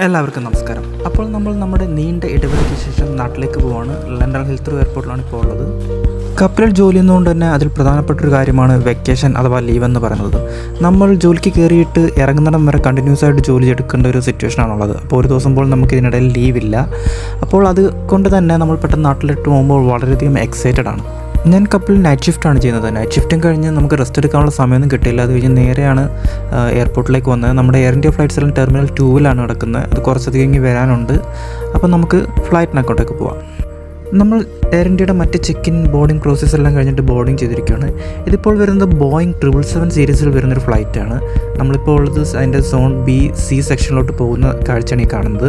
എല്ലാവർക്കും നമസ്കാരം. അപ്പോൾ നമ്മൾ നമ്മുടെ നീണ്ട ഇടവേളയ്ക്ക് ശേഷം നാട്ടിലേക്ക് പോവാണ്. ലണ്ടൻ ഹിൽത്രൂ എയർപോർട്ടിലാണ് ഇപ്പോൾ ഉള്ളത്. കപ്പലിൽ ജോലി എന്നുകൊണ്ട് തന്നെ അതിൽ പ്രധാനപ്പെട്ട ഒരു കാര്യമാണ് വെക്കേഷൻ അഥവാ ലീവ് എന്ന് പറയുന്നത്. നമ്മൾ ജോലിക്ക് കയറിയിട്ട് ഇറങ്ങുന്നിടം വരെ കണ്ടിന്യൂസ് ആയിട്ട് ജോലി എടുക്കേണ്ട ഒരു സിറ്റുവേഷൻ ആണുള്ളത്. അപ്പോൾ ഒരു ദിവസം പോലും നമുക്ക് ഇതിനിടയിൽ ലീവില്ല അപ്പോൾ അതുകൊണ്ട് തന്നെ നമ്മൾ പെട്ടെന്ന് നാട്ടിലിട്ട് പോകുമ്പോൾ വളരെയധികം എക്സൈറ്റഡ് ആണ്. ഞാൻ കപ്പിൾ നൈറ്റ് ഷിഫ്റ്റാണ് ചെയ്യുന്നത്. നൈറ്റ് ഷിഫ്റ്റും കഴിഞ്ഞ് നമുക്ക് റെസ്റ്റ് എടുക്കാനുള്ള സമയമൊന്നും കിട്ടിയില്ല. അത് കഴിഞ്ഞ് നേരെയാണ് എയർപോർട്ടിലേക്ക് വന്നത്. നമ്മുടെ എയർ ഇന്ത്യ ഫ്ലൈറ്റ്സ് എല്ലാം ടെർമിനൽ ടൂവിലാണ് കിടക്കുന്നത് അത് കുറച്ചധികം വരാനുണ്ട്. അപ്പോൾ നമുക്ക് ഫ്ലൈറ്റിനക്കോട്ടേക്ക് പോവാം. നമ്മൾ എയർ ഇന്ത്യയുടെ മറ്റ് ചെക്ക് ഇൻ ബോർഡിംഗ് പ്രോസസ്സ് എല്ലാം കഴിഞ്ഞിട്ട് ബോർഡിംഗ് ചെയ്തിരിക്കുകയാണ്. ഇതിപ്പോൾ വരുന്നത് ബോയിങ് ട്രിപ്പിൾ സെവൻ സീരീസിൽ വരുന്നൊരു ഫ്ലൈറ്റാണ് നമ്മളിപ്പോൾ ഉള്ളത് അതിന്റെ സോൺ ബി സി സെക്ഷനിലോട്ട് പോകുന്ന കാഴ്ചയാണ് ഈ കാണുന്നത്.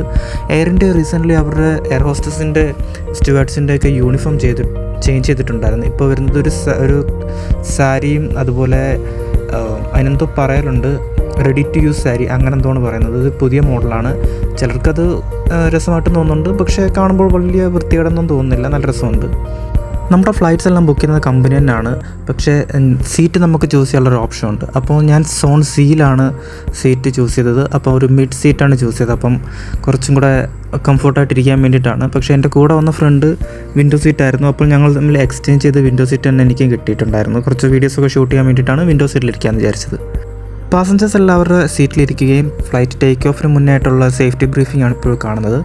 എയർ ഇന്ത്യ റീസെന്റ്ലി അവരുടെ എയർ ഹോസ്റ്റസിന്റെ സ്റ്റുവാർട്സിന്റെ ഒക്കെ യൂണിഫോം ചെയ്ത് ചേഞ്ച് ചെയ്തിട്ടുണ്ടായിരുന്നു. ഇപ്പോൾ വരുന്നത് ഒരു ഒരു സാരിയും അതുപോലെ അതിനെന്തോ പറയലുണ്ട് റെഡി ടു യൂസ് സാരി അങ്ങനെ എന്തോ പറയുന്നത്? ഇത് പുതിയ മോഡലാണ്. ചിലർക്കത് രസമായിട്ട് തോന്നുന്നുണ്ട്. പക്ഷേ കാണുമ്പോൾ വലിയ വൃത്തികേടൊന്നും തോന്നുന്നില്ല. നല്ല രസമുണ്ട്. നമ്മുടെ ഫ്ലൈറ്റ്സ് എല്ലാം ബുക്ക് ചെയ്യുന്നത് കമ്പനി തന്നെയാണ്. പക്ഷേ സീറ്റ് നമുക്ക് ചൂസ് ചെയ്യാനുള്ളൊരു ഓപ്ഷൻ ഉണ്ട്. അപ്പോൾ ഞാൻ സോൺ സിയിലാണ് സീറ്റ് ചൂസ് ചെയ്തത്. അപ്പോൾ ഒരു മിഡ് സീറ്റാണ് ചൂസ് ചെയ്തത്. അപ്പം കുറച്ചും കൂടെ കംഫർട്ടായിട്ട് ഇരിക്കാൻ വേണ്ടിയിട്ടാണ്. പക്ഷേ എന്റെ കൂടെ വന്ന ഫ്രണ്ട് വിൻഡോ സീറ്റ് ആയിരുന്നു. അപ്പോൾ ഞങ്ങൾ തമ്മിൽ എക്സ്ചേഞ്ച് ചെയ്ത് വിൻഡോ സീറ്റ് തന്നെ എനിക്കും കിട്ടിയിട്ടുണ്ടായിരുന്നു. കുറച്ച് വീഡിയോസൊക്കെ ഷൂട്ട് ചെയ്യാൻ വേണ്ടിയിട്ടാണ് വിൻഡോ സീറ്റിലിരിക്കാമെന്ന് വിചാരിച്ചത്. പാസഞ്ചേഴ്സ് എല്ലാവരുടെ സീറ്റിലിരിക്കുകയും ഫ്ലൈറ്റ് ടേക്ക് ഓഫിന് മുന്നായിട്ടുള്ള സേഫ്റ്റി ബ്രീഫിംഗ് ആണ് ഇപ്പോൾ കാണുന്നത്.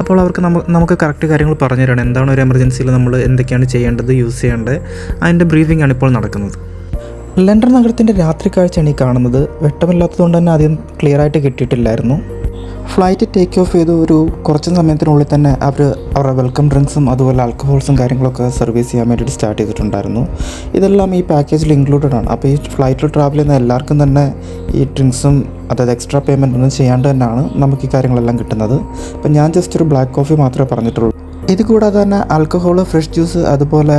അപ്പോൾ അവർക്ക് നമുക്ക് കറക്റ്റ് കാര്യങ്ങൾ പറഞ്ഞു തരണം. എന്താണ് ഒരു എമർജൻസിയിൽ നമ്മൾ എന്തൊക്കെയാണ് ചെയ്യേണ്ടത് യൂസ് ചെയ്യേണ്ടത്? അതിന്റെ ബ്രീഫിംഗ് ആണ് ഇപ്പോൾ നടക്കുന്നത്. ലണ്ടൻ നഗരത്തിന്റെ രാത്രി കാഴ്ചയാണ് ഈ കാണുന്നത്. വെട്ടമില്ലാത്തതുകൊണ്ട് തന്നെ ആദ്യം ക്ലിയർ ആയിട്ട് കിട്ടിയിട്ടില്ലായിരുന്നു. ഫ്ലൈറ്റ് ടേക്ക് ഓഫ് ചെയ്ത് ഒരു കുറച്ച് സമയത്തിനുള്ളിൽ തന്നെ അവർ അവരുടെ വെൽക്കം ഡ്രിങ്ക്സും അതുപോലെ ആൽക്കഹോൾസും കാര്യങ്ങളൊക്കെ സർവീസ് ചെയ്യാൻ വേണ്ടിയിട്ട് സ്റ്റാർട്ട് ചെയ്തിട്ടുണ്ടായിരുന്നു. ഇതെല്ലാം ഈ പാക്കേജിൽ ഇൻക്ലൂഡഡ് ആണ്. അപ്പോൾ ഈ ഫ്ലൈറ്റിൽ ട്രാവൽ ചെയ്യുന്ന എല്ലാവർക്കും തന്നെ ഈ ഡ്രിങ്ക്സും അതായത് എക്സ്ട്രാ പേയ്മെന്റ് ഒന്നും ചെയ്യാണ്ട് തന്നെയാണ് നമുക്ക് ഈ കാര്യങ്ങളെല്ലാം കിട്ടുന്നത്. അപ്പം ഞാൻ ജസ്റ്റ് ഒരു ബ്ലാക്ക് കോഫി മാത്രമേ പറഞ്ഞിട്ടുള്ളൂ. ഇത് കൂടാതെ തന്നെ ആൽക്കഹോൾ ഫ്രഷ് ജ്യൂസ് അതുപോലെ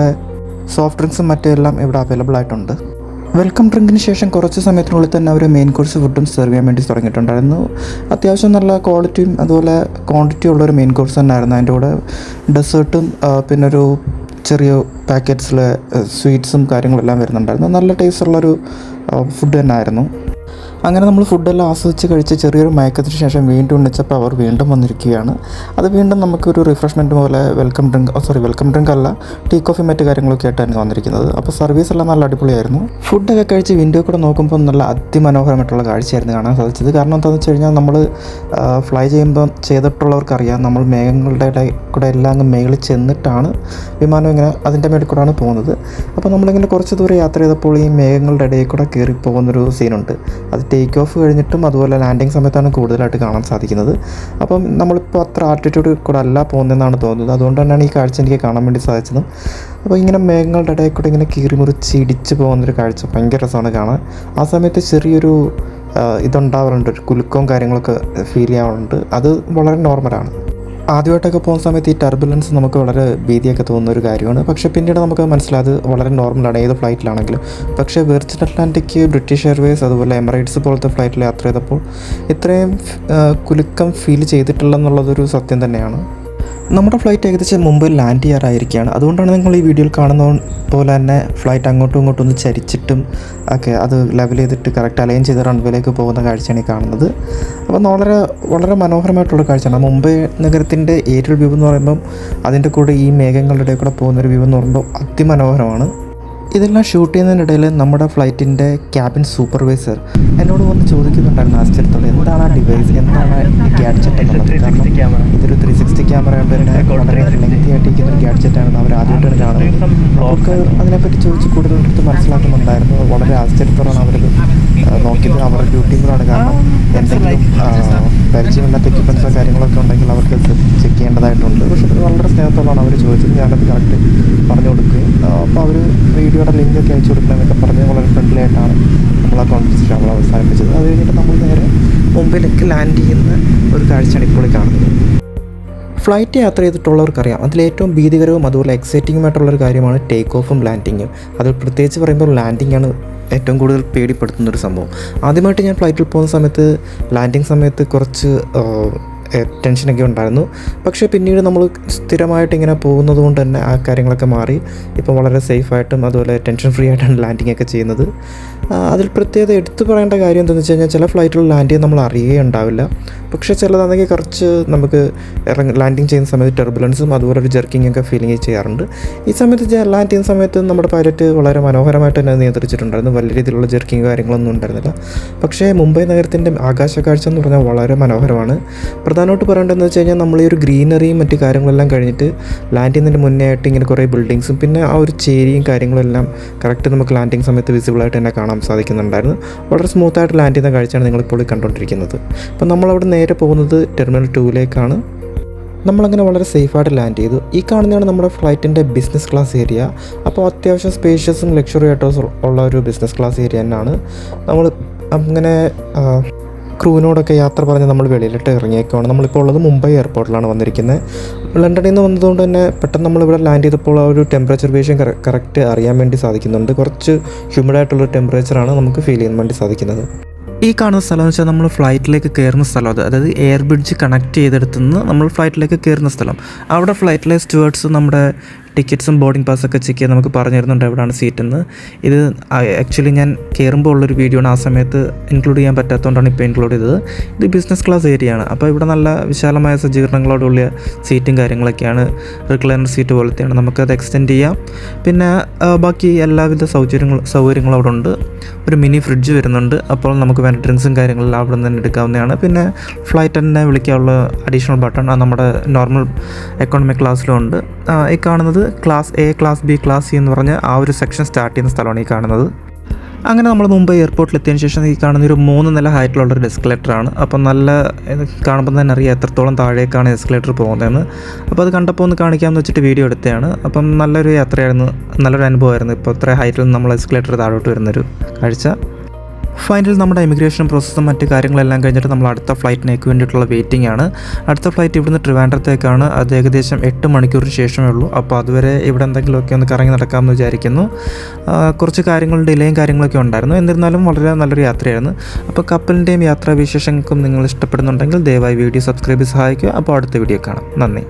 സോഫ്റ്റ് ഡ്രിങ്ക്സും മറ്റെല്ലാം ഇവിടെ അവൈലബിൾ ആയിട്ടുണ്ട്. വെൽക്കം ഡ്രിങ്കിന് ശേഷം കുറച്ച് സമയത്തിനുള്ളിൽ തന്നെ അവർ മെയിൻ കോഴ്സ് ഫുഡും സെർവ് ചെയ്യാൻ വേണ്ടി തുടങ്ങിയിട്ടുണ്ടായിരുന്നു. അത്യാവശ്യം നല്ല ക്വാളിറ്റിയും അതുപോലെ ക്വാണ്ടിറ്റി ഉള്ളൊരു മെയിൻ കോഴ്സ് തന്നെയായിരുന്നു അതിന്റെ കൂടെ. ഡെസേർട്ടും പിന്നെ ഒരു ചെറിയ പാക്കറ്റ്സിലെ സ്വീറ്റ്സും കാര്യങ്ങളെല്ലാം വരുന്നുണ്ടായിരുന്നു. നല്ല ടേസ്റ്റുള്ളൊരു ഫുഡ് തന്നെ ആയിരുന്നു അങ്ങനെ നമ്മൾ ഫുഡെല്ലാം ആസ്വദിച്ച് കഴിച്ച് ചെറിയൊരു മയക്കത്തിന് ശേഷം വീണ്ടും ഉണ്ണിച്ചപ്പോൾ അവർ വീണ്ടും വന്നിരിക്കുകയാണ്. അത് വീണ്ടും നമുക്കൊരു റിഫ്രഷ്മെന്റ് പോലെ welcome drink sorry welcome drink അല്ല ടീ കോഫി മറ്റ് കാര്യങ്ങളൊക്കെ ആയിട്ടാണ് വന്നിരിക്കുന്നത്. അപ്പോൾ സർവീസ് എല്ലാം നല്ല അടിപൊളിയായിരുന്നു. ഫുഡൊക്കെ കഴിച്ച് വിൻഡോ കൂടെ നോക്കുമ്പോൾ നല്ല അതിമനോഹരമായിട്ടുള്ള കാഴ്ചയായിരുന്നു കാണാൻ സാധിച്ചത്. കാരണം എന്താണെന്ന് വെച്ച് കഴിഞ്ഞാൽ നമ്മൾ ഫ്ലൈ ചെയ്യുമ്പോൾ ചെയ്തിട്ടുള്ളവർക്കറിയാം നമ്മൾ മേഘങ്ങളുടെ കൂടെ എല്ലാം അങ്ങ് മേളിൽ ചെന്നിട്ടാണ് വിമാനം ഇങ്ങനെ അതിന്റെ മേളിൽ കൂടെയാണ് പോകുന്നത്. അപ്പോൾ നമ്മളിങ്ങനെ കുറച്ച് ദൂരം യാത്ര ചെയ്തപ്പോൾ ഈ മേഘങ്ങളുടെ ഇടയിൽ കൂടെ കയറി പോകുന്നൊരു സീനുണ്ട് അത് ടേക്ക് ഓഫ് കഴിഞ്ഞിട്ടും അതുപോലെ ലാൻഡിങ് സമയത്താണ് കൂടുതലായിട്ട് കാണാൻ സാധിക്കുന്നത്. അപ്പം നമ്മളിപ്പോൾ അത്ര ആർട്ടിറ്റ്യൂഡ് കൂടെ അല്ല പോകുന്നതെന്നാണ് തോന്നുന്നത്. അതുകൊണ്ട് തന്നെയാണ് ഈ കാഴ്ച എനിക്ക് കാണാൻ വേണ്ടി സാധിച്ചത്. അപ്പോൾ ഇങ്ങനെ മേഘങ്ങളുടെ ഇടയിൽ കൂടെ ഇങ്ങനെ കീറിമുറിച്ച് ഇടിച്ച് പോകുന്നൊരു കാഴ്ച ഭയങ്കര രസമാണ് കാണാൻ. ആ സമയത്ത് ചെറിയൊരു ഇതുണ്ടാവാറുണ്ട്. ഒരു കുലുക്കവും കാര്യങ്ങളൊക്കെ ഫീൽ ചെയ്യാറുണ്ട്. അത് വളരെ നോർമലാണ് ആദ്യമായിട്ടൊക്കെ പോകുന്ന സമയത്ത് ഈ ടർബുലൻസ് നമുക്ക് വളരെ ഭീതിയൊക്കെ തോന്നുന്ന ഒരു കാര്യമാണ്. പക്ഷേ പിന്നീട് നമുക്ക് മനസ്സിലായത് വളരെ നോർമലാണ് ഏത് ഫ്ലൈറ്റിലാണെങ്കിലും പക്ഷേ വെർജിൻ അറ്റ്ലാന്റിക് ബ്രിട്ടീഷ് എയർവേസ് അതുപോലെ എമിറേറ്റ്സ് പോലത്തെ ഫ്ലൈറ്റിൽ യാത്ര ചെയ്തപ്പോൾ ഇത്രയും കുലുക്കം ഫീൽ ചെയ്തിട്ടില്ല എന്നുള്ളതൊരു സത്യം തന്നെയാണ്. നമ്മുടെ ഫ്ലൈറ്റ് ഏകദേശം മുമ്പ് ലാൻഡ് ചെയ്യാറായിരിക്കുകയാണ് അതുകൊണ്ടാണ് നിങ്ങൾ ഈ വീഡിയോയിൽ കാണുന്ന പോലെ തന്നെ ഫ്ലൈറ്റ് അങ്ങോട്ടും ഇങ്ങോട്ടും ഒന്ന് ചരിച്ചിട്ടും ഒക്കെ അത് ലെവൽ ചെയ്തിട്ട് കറക്റ്റ് അലൈൻ ചെയ്ത് റൺവേയിലേക്ക് പോകുന്ന കാഴ്ചയാണ് ഈ കാണുന്നത്. അപ്പം വളരെ വളരെ മനോഹരമായിട്ടുള്ള കാഴ്ചയാണ്. മുംബൈ നഗരത്തിന്റെ ഏരിയൽ വ്യൂ എന്ന് പറയുമ്പം അതിന്റെ കൂടെ ഈ മേഘങ്ങളുടെ കൂടെ പോകുന്നൊരു വ്യൂ എന്ന് പറയുമ്പോൾ അതിമനോഹരമാണ്. ഇതെല്ലാം ഷൂട്ട് ചെയ്യുന്നതിനിടയിൽ നമ്മുടെ ഫ്ലൈറ്റിന്റെ ക്യാബിൻ സൂപ്പർവൈസർ എന്നോട് വന്ന് ചോദിക്കുന്നുണ്ടായിരുന്നു ആശ്ചര്യത്തോടെ. എന്താണ് ആ ഡിവൈസ് എന്താണ് ഈ ഗാഡ്ജറ്റ് എന്നുള്ളത്? കാരണം ഇതൊരു ത്രീ സിക്സ്റ്റി ക്യാമറ കൊണ്ട് തന്നെ വളരെ ലെങ്തി ആയിട്ടിരിക്കുന്ന ഒരു ഗാഡ്ജറ്റാണ് അവർ ആദ്യമായിട്ടാണ് കാണുന്നത്. അവർക്ക് അതിനെപ്പറ്റി ചോദിച്ച് കൂടുതൽ എടുത്ത് മനസ്സിലാക്കുന്നുണ്ടായിരുന്നു. വളരെ ആശ്ചര്യത്തോടാണ് അവർ നോക്കിയത് അവരുടെ ഡ്യൂട്ടിയും കൂടാണ് കാരണം എന്തെങ്കിലും പരിചയമില്ലാത്ത എക്യുപ്മെൻസോ കാര്യങ്ങളൊക്കെ ഉണ്ടെങ്കിൽ അവർക്ക് ചെക്ക് ചെയ്യേണ്ടതായിട്ടുണ്ട്. പക്ഷേ അത് വളരെ സ്നേഹത്തോടാണ് അവർ ചോദിച്ചത്. ഞാനത് കറക്റ്റ് പറഞ്ഞു കൊടുക്കുകയും അപ്പോൾ അവർ വീഡിയോയുടെ ലിങ്കൊക്കെ അയച്ചു കൊടുക്കണമെന്നൊക്കെ പറഞ്ഞ് വളരെ ഫ്രണ്ട്ലി ആയിട്ടാണ് നമ്മൾ ആ കോൺഫറൻസ് നമ്മൾ അവസാനിപ്പിച്ചത് അത് കഴിഞ്ഞിട്ട് നമ്മൾ നേരെ മുംബൈയിലേക്ക് ലാൻഡ് ചെയ്യുന്ന ഒരു കാഴ്ചയാണ് ഇപ്പോൾ കാണുന്നത്. ഫ്ലൈറ്റ് യാത്ര ചെയ്തിട്ടുള്ളവർക്കറിയാം. അതിൽ ഏറ്റവും ഭീതികരവും അതുപോലെ എക്സൈറ്റിങ്ങുമായിട്ടുള്ളൊരു കാര്യമാണ് ടേക്ക് ഓഫും ലാൻഡിങ്ങും അതിൽ പ്രത്യേകിച്ച് പറയുമ്പോൾ ലാൻഡിംഗ് ആണ് ഏറ്റവും കൂടുതൽ പേടിപ്പെടുത്തുന്ന ഒരു സംഭവം. ആദ്യമായിട്ട് ഞാൻ ഫ്ലൈറ്റിൽ പോകുന്ന സമയത്ത് ലാൻഡിങ് സമയത്ത് കുറച്ച് ടെൻഷനൊക്കെ ഉണ്ടായിരുന്നു. പക്ഷേ പിന്നീട് നമ്മൾ സ്ഥിരമായിട്ട് ഇങ്ങനെ പോകുന്നത് കൊണ്ട് തന്നെ ആ കാര്യങ്ങളൊക്കെ മാറി. ഇപ്പോൾ വളരെ സേഫായിട്ടും അതുപോലെ ടെൻഷൻ ഫ്രീ ആയിട്ടാണ് ലാൻഡിംഗ് ഒക്കെ ചെയ്യുന്നത്. അതിൽ പ്രത്യേകത എടുത്തു പറയേണ്ട കാര്യം എന്താണെന്ന് വെച്ച് കഴിഞ്ഞാൽ ചില ഫ്ലൈറ്റുകൾ ലാൻഡ് ചെയ്യാൻ നമ്മൾ അറിയുകയുണ്ടാവില്ല. പക്ഷേ ചിലതാണെങ്കിൽ കുറച്ച് നമുക്ക് ഇറങ്ങി ലാൻഡിങ് ചെയ്യുന്ന സമയത്ത് ടെർബുലൻസും അതുപോലെ ഒരു ജെർക്കിംഗ് ഒക്കെ ഫീലിംഗ് ചെയ്യാറുണ്ട്. ഈ സമയത്ത് ലാൻഡ് ചെയ്യുന്ന സമയത്ത് നമ്മുടെ പൈലറ്റ് വളരെ മനോഹരമായിട്ട് തന്നെ നിയന്ത്രിച്ചിട്ടുണ്ടായിരുന്നു. വലിയ രീതിയിലുള്ള ജെർക്കിങ് കാര്യങ്ങളൊന്നും ഉണ്ടായിരുന്നില്ല. പക്ഷേ മുംബൈ നഗരത്തിന്റെ ആകാശ കാഴ്ച എന്ന് പറഞ്ഞാൽ വളരെ മനോഹരമാണ്. പ്രധാനമായിട്ട് പറയേണ്ടതെന്ന് വെച്ച് കഴിഞ്ഞാൽ നമ്മൾ ഈ ഒരു ഗ്രീനറിയും മറ്റു കാര്യങ്ങളെല്ലാം കഴിഞ്ഞിട്ട് ലാൻഡ് ചെയ്യുന്നതിന് മുന്നേ ആയിട്ട് ഇങ്ങനെ കുറേ ബിൽഡിങ്സും പിന്നെ ആ ഒരു ചേരിയും കാര്യങ്ങളെല്ലാം കറക്റ്റ് നമുക്ക് ലാൻഡിങ് സമയത്ത് വിസിബിളായിട്ട് തന്നെ കാണാൻ സാധിക്കുന്നുണ്ടായിരുന്നു. വളരെ സ്മൂത്തായിട്ട് ലാൻഡ് ചെയ്യുന്ന കാഴ്ചയാണ് നിങ്ങളിപ്പോൾ കണ്ടുകൊണ്ടിരിക്കുന്നത്. അപ്പം നമ്മളവിടെ നേരെ പോകുന്നത് ടെർമിനൽ ടൂവിലേക്കാണ് നമ്മളങ്ങനെ വളരെ സേഫായിട്ട് ലാൻഡ് ചെയ്തു. ഈ കാണുന്നതാണ് നമ്മുടെ ഫ്ലൈറ്റിന്റെ ബിസിനസ് ക്ലാസ് ഏരിയ അപ്പോൾ അത്യാവശ്യം സ്പേഷ്യസും ലക്ഷറി ആയിട്ടോ ഉള്ള ഒരു ബിസിനസ് ക്ലാസ് ഏരിയ തന്നെയാണ്. നമ്മൾ അങ്ങനെ ക്രൂവിനോടൊക്കെ യാത്ര പറഞ്ഞ് നമ്മൾ വെളിയിലിട്ട് ഇറങ്ങിയേക്കുവാണ്. നമ്മളിപ്പോൾ ഉള്ളത് മുംബൈ എയർപോർട്ടിലാണ് വന്നിരിക്കുന്നത്. ലണ്ടനിൽ നിന്ന് വന്നതുകൊണ്ട് തന്നെ പെട്ടെന്ന് നമ്മളിവിടെ ലാൻഡ് ചെയ്തപ്പോൾ ആ ഒരു ടെമ്പറേച്ചർ വേഷം കറക്റ്റ് അറിയാൻ വേണ്ടി സാധിക്കുന്നുണ്ട്. കുറച്ച് ഹ്യൂമിഡായിട്ടുള്ള ടെമ്പറേച്ചറാണ് നമുക്ക് ഫീൽ ചെയ്യാൻ വേണ്ടി സാധിക്കുന്നത്. ഈ കാണുന്ന സ്ഥലം എന്ന് വെച്ചാൽ നമ്മൾ ഫ്ലൈറ്റിലേക്ക് കയറുന്ന സ്ഥലം അത്. അതായത് എയർ ബ്രിഡ്ജ് കണക്ട് ചെയ്തെടുത്തുനിന്ന് നമ്മൾ ഫ്ലൈറ്റിലേക്ക് കയറുന്ന സ്ഥലം. അവിടെ ഫ്ലൈറ്റിലെ സ്റ്റുവേർഡ്സ് നമ്മുടെ ടിക്കറ്റ്സും ബോർഡിംഗ് പാസ്സൊക്കെ ചെക്ക് ചെയ്യാൻ നമുക്ക് പറഞ്ഞു തരുന്നുണ്ട് എവിടെയാണ് സീറ്റെന്ന്. ഇത് ആക്ച്വലി ഞാൻ കയറുമ്പോൾ ഉള്ളൊരു വീഡിയോ ആണ് ആ സമയത്ത് ഇൻക്ലൂഡ് ചെയ്യാൻ പറ്റാത്തതുകൊണ്ടാണ് ഇപ്പോൾ ഇൻക്ലൂഡ് ചെയ്തത്. ഇത് ബിസിനസ് ക്ലാസ് ഏരിയ ആണ്. അപ്പോൾ ഇവിടെ നല്ല വിശാലമായ സജ്ജീകരണങ്ങളോടുള്ള സീറ്റും കാര്യങ്ങളൊക്കെയാണ്. റിക്ലൈനർ സീറ്റ് പോലത്തെയാണ്. നമുക്കത് എക്സ്റ്റെൻഡ് ചെയ്യാം. പിന്നെ ബാക്കി എല്ലാവിധ സൗകര്യങ്ങൾ സൗകര്യങ്ങളും അവിടെ ഉണ്ട്. ഒരു മിനി ഫ്രിഡ്ജ് വരുന്നുണ്ട്. അപ്പോൾ നമുക്ക് വേണ്ട ഡ്രിങ്ക്സും കാര്യങ്ങളെല്ലാം അവിടെ നിന്ന് തന്നെ എടുക്കാവുന്നതാണ്. പിന്നെ ഫ്ലൈറ്റ് തന്നെ വിളിക്കാനുള്ള അഡീഷണൽ ബട്ടൺ നമ്മുടെ നോർമൽ എക്കോണമിക് ക്ലാസ്സിലും ഉണ്ട്. ഈ കാണുന്നത് class A class B class C എന്ന് പറഞ്ഞ് ആ ഒരു സെക്ഷൻ സ്റ്റാർട്ട് ചെയ്യുന്ന സ്ഥലമാണ് ഈ കാണുന്നത്. അങ്ങനെ നമ്മൾ മുംബൈ എയർപോർട്ടിൽ എത്തിയതിന് ശേഷം ഈ കാണുന്ന ഒരു മൂന്ന് നില ഹൈറ്റിലുള്ള ഒരു എസ്കലേറ്ററാണ് അപ്പോൾ നല്ല കാണുമ്പോൾ തന്നെ അറിയാം എത്രത്തോളം താഴേക്കാണ് എസ്കലേറ്റർ പോകുന്നതെന്ന്. അപ്പോൾ അത് കണ്ടപ്പോൾ ഒന്ന് കാണിക്കാമെന്ന് വെച്ചിട്ട് വീഡിയോ എടുത്തതാണ്. അപ്പം നല്ലൊരു യാത്രയായിരുന്നു നല്ലൊരു അനുഭവമായിരുന്നു. ഇപ്പോൾ ഇത്ര ഹൈറ്റിൽ നമ്മൾ എസ്കലേറ്റർ താഴോട്ട് വരുന്നൊരു കാഴ്ച. ഫൈനൽ നമ്മുടെ ഇമിഗ്രേഷൻ പ്രോസസ്സും മറ്റ് കാര്യങ്ങളെല്ലാം കഴിഞ്ഞിട്ട് നമ്മൾ അടുത്ത ഫ്ലൈറ്റിനേക്ക് വേണ്ടിയിട്ടുള്ള വെയിറ്റിംഗ് ആണ്. അടുത്ത ഫ്ലൈറ്റ് ഇവിടുന്ന് ട്രിവാൻഡ്രത്തേക്കാണ്. അത് ഏകദേശം എട്ട് മണിക്കൂറിന് ശേഷമേ ഉള്ളൂ. അപ്പോൾ അതുവരെ ഇവിടെ എന്തെങ്കിലുമൊക്കെ ഒന്ന് കറങ്ങി നടക്കാമെന്ന് വിചാരിക്കുന്നു. കുറച്ച് കാര്യങ്ങൾ ഡിലേയും കാര്യങ്ങളൊക്കെ ഉണ്ടായിരുന്നു. എന്നിരുന്നാലും വളരെ നല്ലൊരു യാത്രയായിരുന്നു. അപ്പോൾ കപ്പലിന്റെയും യാത്രാ വിശേഷങ്ങൾക്കും നിങ്ങൾ ഇഷ്ടപ്പെടുന്നുണ്ടെങ്കിൽ ദയവായി വീഡിയോ സബ്സ്ക്രൈബ് സഹായിക്കുക. അപ്പോൾ അടുത്ത വീഡിയോ കാണാം. നന്ദി.